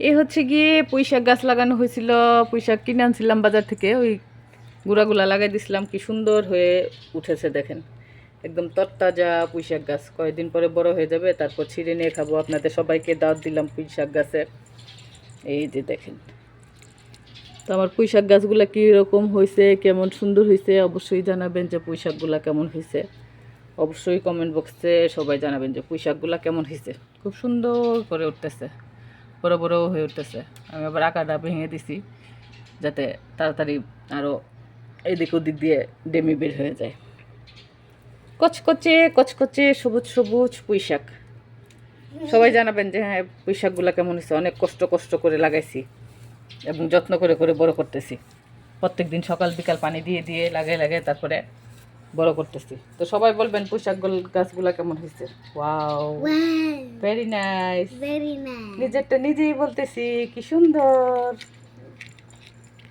এ হচ্ছে গিয়ে পুঁইশাক গাছ লাগানো হয়েছিল, পুঁইশাক কিনে আনছিলাম বাজার থেকে, ওই গুঁড়াগুলা লাগাই দিছিলাম, কি সুন্দর হয়ে উঠেছে দেখেন। একদম তরতাজা পুঁইশাক গাছ, কয়েকদিন পরে বড় হয়ে যাবে, তারপর ছিঁড়ে নিয়ে খাব। আপনাদের সবাইকে দাওয়াত দিলাম পুঁইশাক গাছের এই যে দেখেন। তো আমার পুঁইশাক গাছগুলা কীরকম হয়েছে, কেমন সুন্দর হয়েছে, অবশ্যই জানাবেন যে পুঁইশাকগুলা কেমন হয়েছে। অবশ্যই কমেন্ট বক্সে সবাই জানাবেন যে পুঁইশাকগুলা কেমন হয়েছে। খুব সুন্দর করে উঠতেছে। বড় বড় হয়ে উঠতেছে। আমি আবার আকাটা ভেঙে দিছি, যাতে তাড়াতাড়ি আরও এদিক ওদিক দিয়ে ডেমি বের হয়ে যায়। কচকচে কচকচে, সবুজ সবুজ পুঁইশাক। সবাই জানাবেন যে হ্যাঁ পুঁইশাকগুলো কেমন হয়েছে অনেক কষ্ট কষ্ট করে লাগাইছি এবং যত্ন করে করে বড় করতেছি। প্রত্যেক দিন সকাল বিকাল পানি দিয়ে দিয়ে লাগাই লাগে তারপরে বড় করতেছি। তো সবাই বলবেন পোশাক গাছগুলা কেমন হয়েছে wow very nice very nice নিজেরটা নিজেই বলতেছি কি সুন্দর।